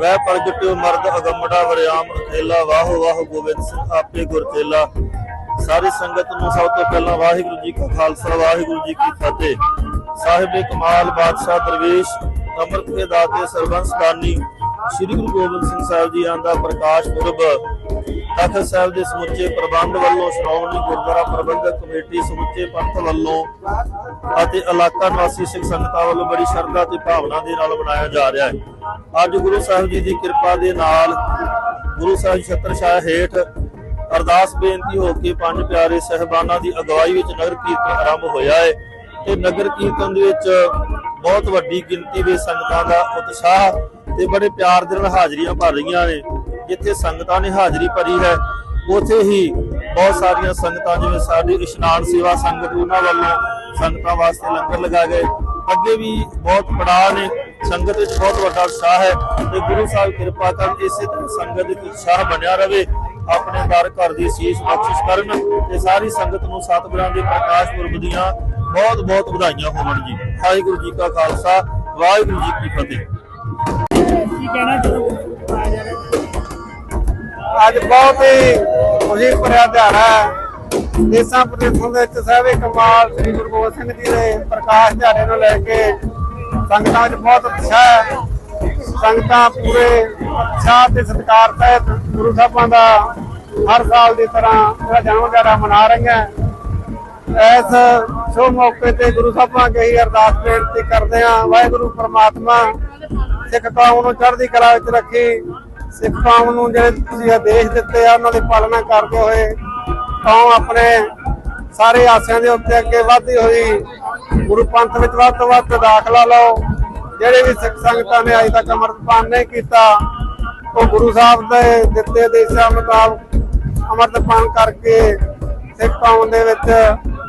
ਵੈ ਪ੍ਰਗਟਿਓ ਮਰਦ ਅਗੰਮੜਾ ਵਰਿਆਮ ਰਖੇਲਾ, ਵਾਹੋ ਵਾਹੋ ਗੋਬਿੰਦ ਸਿੰਘ ਆਪੇ ਗੁਰਤੇਲਾ ਸਾਰੀ ਸੰਗਤ ਨੂੰ ਸਭ ਤੋਂ ਪਹਿਲਾਂ ਵਾਹਿਗੁਰੂ ਜੀ ਕਾ ਖਾਲਸਾ, ਵਾਹਿਗੁਰੂ ਜੀ ਕੀ ਫਤਿਹ। ਸਾਹਿਬ ਕਮਾਲ ਬਾਦਸ਼ਾਹ ਦਰਵੇਸ਼ ਅੰਮ੍ਰਿਤ ਦੇ ਦਾਤੇ ਸਰਬੰਸ ਦਾਨੀ ਸ੍ਰੀ ਗੁਰੂ ਗੋਬਿੰਦ ਸਿੰਘ ਸਾਹਿਬ ਜੀ ਦਾ ਪ੍ਰਕਾਸ਼ ਪੁਰਬ। ਤਖਤ ਸਾਹਿਬ ਦੇ ਸਮੁੱਚੇ ਪ੍ਰਬੰਧ ਵੱਲੋਂ ਸ਼੍ਰੋਮਣੀ ਗੁਰਦੁਆਰਾ ਪ੍ਰਬੰਧਕ ਕਮੇਟੀ ਸਮੁੱਚੇ ਪੰਥ ਵੱਲੋਂ ਅਤੇ ਇਲਾਕਾ ਨਿਵਾਸੀ ਸਿੱਖ ਸੰਗਤਾਂ ਵੱਲੋਂ ਬੜੀ ਸ਼ਰਧਾ ਤੇ ਭਾਵਨਾ ਦੇ ਨਾਲ ਮਨਾਇਆ ਜਾ ਰਿਹਾ ਹੈ। ਅੱਜ ਗੁਰੂ ਸਾਹਿਬ ਜੀ ਦੀ ਕਿਰਪਾ ਦੇ ਨਾਲ ਗੁਰੂ ਸਾਹਿਬ ਛਤਰ ਛਾਇਆ ਹੇਠ ਅਰਦਾਸ ਬੇਨਤੀ ਹੋ ਕੇ ਪੰਜ ਪਿਆਰੇ ਸਹਿਬਾਨਾਂ ਦੀ ਅਗਵਾਈ ਵਿੱਚ ਨਗਰ ਕੀਰਤਨ ਆਰੰਭ ਹੋਇਆ ਹੈ। ਤੇ ਨਗਰ ਕੀਰਤਨ ਦੇ ਵਿੱਚ ਬਹੁਤ ਵੱਡੀ ਗਿਣਤੀ ਵਿੱਚ ਸੰਗਤਾਂ ਦਾ ਉਤਸ਼ਾਹ ਤੇ ਬੜੇ ਪਿਆਰ ਦੇ ਨਾਲ ਹਾਜ਼ਰੀਆਂ ਭਰ ਰਹੀਆਂ ਨੇ। ਜਿੱਥੇ ਸੰਗਤਾਂ ਨੇ ਹਾਜ਼ਰੀ ਭਰੀ ਹੈ, ਉਥੇ ਹੀ ਬਹੁਤ ਸਾਰੀਆਂ ਸੰਗਤਾਂ, ਜਿਵੇਂ ਸਾਡੀ ਇਸ਼ਨਾਨ ਸੇਵਾ ਸੰਗਤ ਉਹਨਾਂ ਵੱਲੋਂ ਸੰਗਤਾਂ ਵਾਸਤੇ ਲੰਗਰ ਲਗਾ ਗਏ। ਅੱਗੇ ਵੀ ਬਹੁਤ ਪੜਾਅ ਨੇ, ਸੰਗਤ ਵਿੱਚ ਬਹੁਤ ਵੱਡਾ ਉਤਸ਼ਾਹ ਹੈ ਤੇ ਗੁਰੂ ਸਾਹਿਬ ਕਿਰਪਾ ਕਰਨ ਇਸੇ ਤਰ੍ਹਾਂ ਸੰਗਤ ਵਿੱਚ ਉਤਸ਼ਾਹ ਬਣਿਆ ਰਹੇ ਆਪਣੇ ਦਰ ਘਰ ਦੀ ਸੀਸ ਬਖਸ਼ਿਸ਼ ਕਰਨ ਤੇ ਸਾਰੀ ਸੰਗਤ ਨੂੰ ਸਤਿਗੁਰਾਂ ਦੇ ਪ੍ਰਕਾਸ਼ ਪੁਰਬ ਦੀਆਂ ਬਹੁਤ ਬਹੁਤ ਵਧਾਈਆਂ ਹੋਵਣ ਜੀ। ਵਾਹਿਗੁਰੂ ਜੀ ਕਾ ਖਾਲਸਾ, ਵਾਹਿਗੁਰੂ ਜੀ ਕੀ ਫਤਿਹ। ਅੱਜ ਬਹੁਤ ਹੀ ਖੁਸ਼ੀ ਭਰਿਆ ਦਿਹਾੜਾ ਦੇਸਾਂ ਪ੍ਰਦੇਸ਼ਾਂ ਦੇ ਵਿੱਚ ਸਾਹਿਬੇ ਕਮਾਲ ਸ੍ਰੀ ਗੁਰੂ ਗੋਬਿੰਦ ਸਿੰਘ ਜੀ ਦੇ ਪ੍ਰਕਾਸ਼ ਦਿਹਾੜੇ ਨੂੰ ਲੈ ਕੇ ਸੰਗਤਾਂ ਵਿੱਚ ਬਹੁਤ ਉਤਸ਼ਾਹ ਹੈ। ਸੰਗਤਾਂ ਪੂਰੇ ਉਤਸ਼ਾਹ ਤੇ ਸਤਿਕਾਰ ਸਹਿਤ ਗੁਰੂ ਸਾਹਿਬਾਂ ਦਾ ਹਰ ਸਾਲ ਦੀ ਤਰ੍ਹਾਂ ਜਿਹੜਾ ਜਨਮ ਦਿਹਾੜਾ ਮਨਾ ਰਹੀਆਂ। ਇਸ ਸ਼ੋ ਮੌਕੇ ਤੇ ਗੁਰੂ ਸਾਹਿਬਾਂ ਅੱਗੇ ਹੀ ਅਰਦਾਸ ਬੇਨਤੀ ਕਰਦੇ ਹਾਂ। ਵਾਹਿਗੁਰੂ, ਪ੍ਰਮਾਤਮਾ ਸਿੱਖ ਕੌਮ ਨੂੰ ਚੜ੍ਹਦੀ ਕਲਾ ਵਿੱਚ ਰੱਖੀ, ਸਿੱਖ ਕੌਮ ਨੂੰ ਜਿਹੜੇ ਤੁਸੀਂ ਆਦੇਸ਼ ਦਿੱਤੇ ਆ, ਉਹਨਾਂ ਦੀ ਪਾਲਣਾ ਕਰਦੇ ਹੋਏ ਕੌਮ ਆਪਣੇ ਸਾਰੇ ਆਸਿਆਂ ਦੇ ਉੱਤੇ ਅੱਗੇ ਵਧਦੀ ਹੋਈ, ਗੁਰੂ ਪੰਥ ਵਿੱਚ ਵੱਧ ਤੋਂ ਵੱਧ ਦਾਖਲਾ ਲਓ। ਜਿਹੜੇ ਵੀ ਸਿੱਖ ਸੰਗਤਾਂ ਨੇ ਅਜੇ ਤੱਕ ਅੰਮ੍ਰਿਤਪਾਨ ਨਹੀਂ ਕੀਤਾ, ਉਹ ਗੁਰੂ ਸਾਹਿਬ ਦੇ ਦਿੱਤੇ ਆਦੇਸ਼ਾਂ ਮੁਤਾਬਕ ਅੰਮ੍ਰਿਤਪਾਨ ਕਰਕੇ ਸਿੱਖ ਕੌਮ ਦੇ ਵਿੱਚ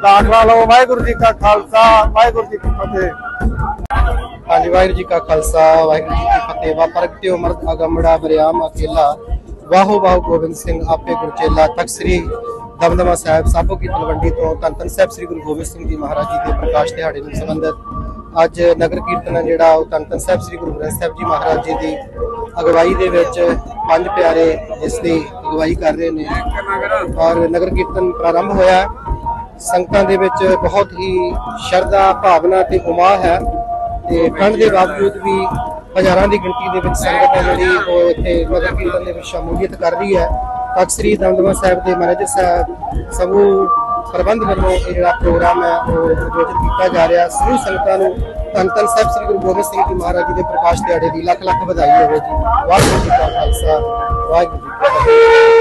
ਦਾਖਲਾ ਲਓ, ਵਾਹਿਗੁਰੂ ਜੀ ਕਾ ਖਾਲਸਾ, ਵਾਹਿਗੁਰੂ ਜੀ ਕੀ ਫਤਿਹ। ਹਾਂਜੀ, ਵਾਹਿਗੁਰੂ ਜੀ ਕਾ ਖਾਲਸਾ, ਵਾਹਿਗੁਰੂ ਜੀ ਕੀ ਫਤਿਹ। ਵਾ ਪ੍ਰਗਟਿਓ ਮਰਦ ਅਗੰਮੜਾ ਬਰਿਆਮ ਅਕੇਲਾ। ਵਾਹੋ ਵਾਹੋ ਗੋਬਿੰਦ ਸਿੰਘ ਆਪੇ ਗੁਰਚੇਲਾ ਤਖਤ ਦਮਦਮਾ ਸਾਹਿਬ ਸਾਬੋ ਕੀ ਤਲਵੰਡੀ ਤੋਂ ਧੰਨ ਧੰਨ ਸਾਹਿਬ ਸ੍ਰੀ ਗੁਰੂ ਗੋਬਿੰਦ ਸਿੰਘ ਜੀ ਮਹਾਰਾਜ ਜੀ ਦੇ ਪ੍ਰਕਾਸ਼ ਦਿਹਾੜੇ ਨੂੰ ਸੰਬੰਧਿਤ। ਅੱਜ ਨਗਰ ਕੀਰਤਨ ਹੈ ਜਿਹੜਾ, ਉਹ ਧੰਨ ਧੰਨ ਸਾਹਿਬ ਸ੍ਰੀ ਗੁਰੂ ਗ੍ਰੰਥ ਸਾਹਿਬ ਜੀ ਮਹਾਰਾਜ ਜੀ ਦੀ ਅਗਵਾਈ ਦੇ ਵਿੱਚ ਪੰਜ ਪਿਆਰੇ ਇਸ ਦੀ ਅਗਵਾਈ ਕਰ ਰਹੇ ਨੇ। ਔਰ ਨਗਰ ਕੀਰਤਨ ਪ੍ਰਾਰੰਭ ਹੋਇਆ। ਸੰਗਤਾਂ ਦੇ ਵਿੱਚ ਬਹੁਤ ਹੀ ਸ਼ਰਧਾ, ਭਾਵਨਾ ਤੇ ਉਮਾ ਹੈ ਤੇ ਠੰਡ ਦੇ ਬਾਵਜੂਦ ਵੀ ਹਜ਼ਾਰਾਂ ਦੀ ਗਿਣਤੀ ਦੇ ਵਿੱਚ ਸੰਗਤ ਹੈ ਜਿਹੜੀ ਉਹ ਇੱਥੇ ਨਗਰ ਕੀਰਤਨ ਦੇ ਵਿੱਚ ਸ਼ਮੂਲੀਅਤ ਕਰ ਰਹੀ ਹੈ। ਤਖਤ ਸ੍ਰੀ ਦਮਦਮਾ ਸਾਹਿਬ ਦੇ ਮੈਨੇਜਰ ਸਾਹਿਬ ਸਮੂਹ ਪ੍ਰਬੰਧ ਵੱਲੋਂ ਇਹ ਜਿਹੜਾ ਪ੍ਰੋਗਰਾਮ ਹੈ, ਉਹ ਆਯੋਜਿਤ ਕੀਤਾ ਜਾ ਰਿਹਾ। ਸਮੂਹ ਸੰਗਤਾਂ ਨੂੰ ਧੰਨ ਧੰਨ ਸਾਹਿਬ ਸ੍ਰੀ ਗੁਰੂ ਗੋਬਿੰਦ ਸਿੰਘ ਜੀ ਮਹਾਰਾਜ ਜੀ ਦੇ ਪ੍ਰਕਾਸ਼ ਦਿਹਾੜੇ ਦੀ ਲੱਖ ਲੱਖ ਵਧਾਈ ਹੋਵੇ ਜੀ। ਵਾਹਿਗੁਰੂ ਜੀ ਕਾ ਖਾਲਸਾ, ਵਾਹਿਗੁਰੂ ਜੀ ਕੀ ਫਤਿਹ।